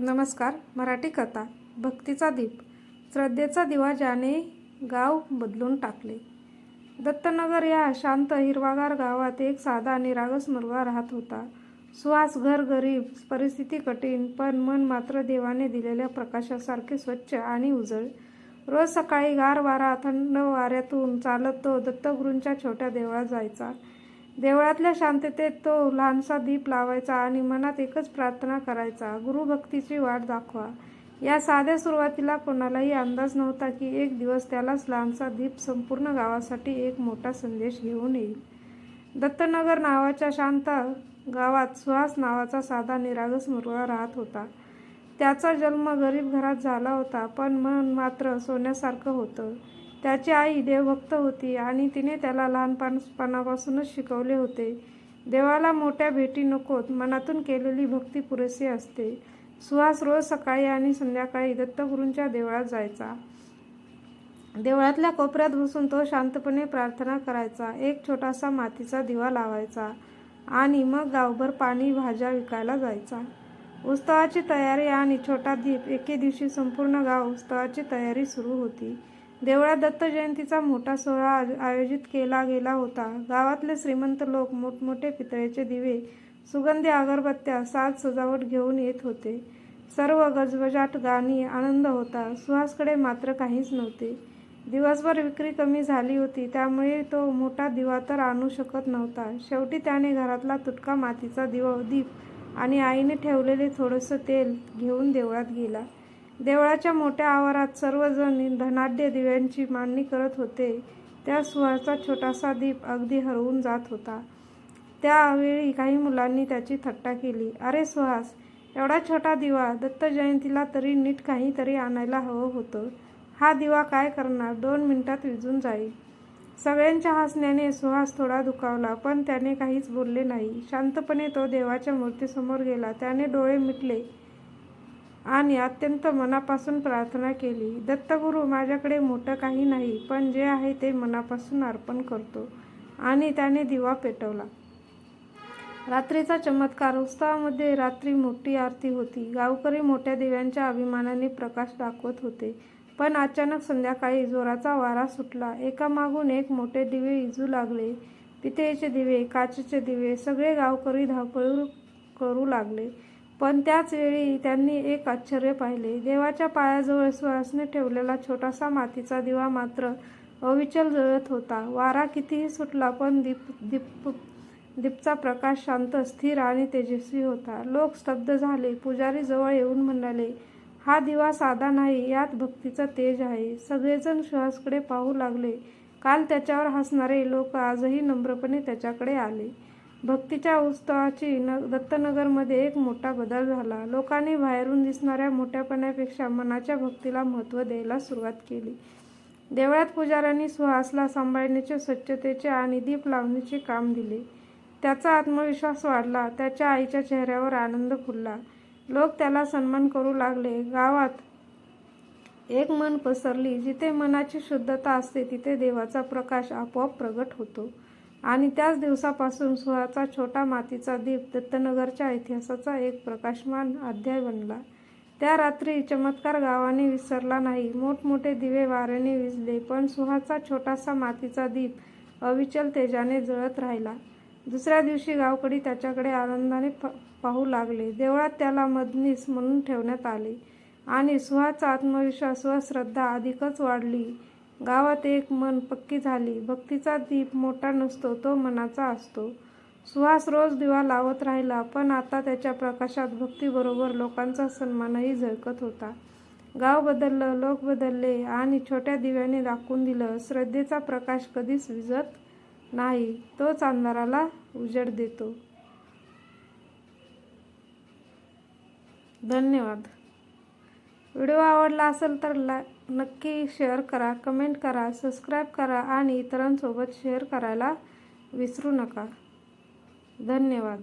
नमस्कार मराठी कथा भक्तीचा दीप श्रद्धेचा दिवा ज्याने गाव बदलून टाकले. दत्तनगर या शांत हिरवागार गावात एक साधा निरागस मुलगा राहत होता. सुहास घर गरीब परिस्थिती कठीण पण मन मात्र देवाने दिलेल्या प्रकाशासारखे स्वच्छ आणि उजळ. रोज सकाळी गार वारा थंड वाऱ्यातून चालत तो दत्तगुरूंच्या छोट्या देवळात जायचा. देवळातल्या शांततेत तो लहानसा दीप लावायचा आणि मनात एकच प्रार्थना करायचा गुरुभक्तीची वाट दाखवा. या साध्या सुरुवातीला कोणालाही अंदाज नव्हता की एक दिवस त्यालाच लहानसा दीप संपूर्ण गावासाठी एक मोठा संदेश घेऊन येईल. दत्तनगर नावाच्या शांत गावात सुहास नावाचा साधा निरागस मुलगा राहत होता. त्याचा जन्म गरीब घरात झाला होता पण मन मात्र सोन्यासारखं होतं. त्याची आई देवभक्त होती आणि तिने त्याला लहानपणापासूनच शिकवले होते. देवाला मोठ्या भेटी नकोत मनातून केलेली भक्ती पुरेशी असते. सुहास रोज सकाळी आणि संध्याकाळी दत्तगुरूंच्या देवळात जायचा. देवळातल्या कोपऱ्यात बसून तो शांतपणे प्रार्थना करायचा. एक छोटासा मातीचा दिवा लावायचा आणि मग गावभर पाणी भाज्या विकायला जायचा. उत्सवाची तयारी आणि छोटा दीप एके दिवशी संपूर्ण गाव उत्सवाची तयारी सुरू होती. देवळात दत्त जयंतीचा मोठा सोहळा आयोजित केला गेला होता. गावातले श्रीमंत लोक मोठमोठे पितळेचे दिवे सुगंधी अगरबत्त्या साज सजावट घेऊन येत होते. सर्व गजबजाट गाणी आनंद होता. सुहासकडे मात्र काहीच नव्हते. दिवसभर विक्री कमी झाली होती त्यामुळे तो मोठा दिवा तर आणू शकत नव्हता. शेवटी त्याने घरातला तुटका मातीचा दिवा दीप आणि आईने ठेवलेले थोडंसं तेल घेऊन देवळात गेला. देवळाच्या मोठ्या आवारात सर्वजण धनाढ्य दिव्यांची मांडणी करत होते. त्या सुहाचा छोटासा दीप अगदी हरवून जात होता. त्यावेळी काही मुलांनी त्याची थट्टा केली. अरे सुहास एवढा छोटा दिवा दत्त जयंतीला तरी नीट काहीतरी आणायला हवं होतं. हा दिवा काय करणार? दोन मिनिटात विजून जाईल. सगळ्यांच्या हसण्याने सुहास थोडा दुखावला पण त्याने काहीच बोलले नाही. शांतपणे तो देवाच्या मूर्तीसमोर गेला. त्याने डोळे मिटले. आणि अत्यंत मनापासून प्रार्थना केली दत्तगुरू माझ्याकडे मोठं काही नाही पण जे आहे ते मनापासून अर्पण करतो. आणि त्याने दिवा पेटवला. रात्रीचा चमत्कार उत्सवामध्ये रात्री मोठी आरती होती. गावकरी मोठ्या दिव्यांच्या अभिमानाने प्रकाश दाखवत होते. पण अचानक संध्याकाळी जोराचा वारा सुटला. एकामागून एक मोठे दिवे इजू लागले. पितळेचे दिवे काचेचे दिवे सगळे गावकरी धावपळ करू लागले. पण त्याच वेळी त्यांनी एक आश्चर्य पाहिले. देवाच्या पायाजवळ सुहासने ठेवलेला छोटासा मातीचा दिवा मात्र अविचल जळत होता. वारा कितीही सुटला पण दीप दीप दीपचा प्रकाश शांत स्थिर आणि तेजस्वी होता. लोक स्तब्ध झाले. पुजारी जवळ येऊन म्हणाले हा दिवा साधा नाही यात भक्तीचं तेज आहे. सगळेजण सुहासकडे पाहू लागले. काल त्याच्यावर हसणारे लोक आजही नम्रपणे त्याच्याकडे आले. भक्तीच्या उत्सवाची न दत्तनगरमध्ये एक मोठा बदल झाला. लोकांनी बाहेरून दिसणाऱ्या मोठ्यापणापेक्षा मनाच्या भक्तीला महत्त्व द्यायला सुरुवात केली. देवळात पुजाऱ्यांनी सुहासला सांभाळण्याचे स्वच्छतेचे आणि दीप लावण्याचे काम दिले. त्याचा आत्मविश्वास वाढला. त्याच्या आईच्या चेहऱ्यावर आनंद फुलला. लोक त्याला सन्मान करू लागले. गावात एक मन पसरली. जिथे मनाची शुद्धता असते तिथे देवाचा प्रकाश आपोआप प्रगट होतो. आणि त्याच दिवसापासून सुहाचा छोटा मातीचा दीप दत्तनगरच्या इतिहासाचा एक प्रकाशमान अध्याय बनला. त्या रात्री चमत्कार गावाने विसरला नाही मोठमोठे दिवे वाऱ्याने विजले पण सुहाचा छोटासा मातीचा दीप अविचल तेजाने जळत राहिला. दुसऱ्या दिवशी गावकडी त्याच्याकडे आनंदाने पाहू लागले. देवळात त्याला मदनीस म्हणून ठेवण्यात आले आणि सुहाचा आत्मविश्वास व श्रद्धा अधिकच वाढली. गावात एक मन पक्की झाली. भक्तीचा दीप मोठा नसतो तो मनाचा असतो. सुहास रोज दिवा लावत राहिला पण आता त्याच्या प्रकाशात भक्तीबरोबर लोकांचा सन्मानही झळकत होता. गाव बदललं लोक बदलले आणि छोट्या दिव्याने दाखवून दिलं श्रद्धेचा प्रकाश कधीच विजत नाही तोच अंधाराला उजेड देतो. धन्यवाद. व्हिडिओ आवडला असेल तर ला नक्की शेअर करा कमेंट करा सबस्क्राईब करा आणि इतरांसोबत शेअर करायला विसरू नका. धन्यवाद.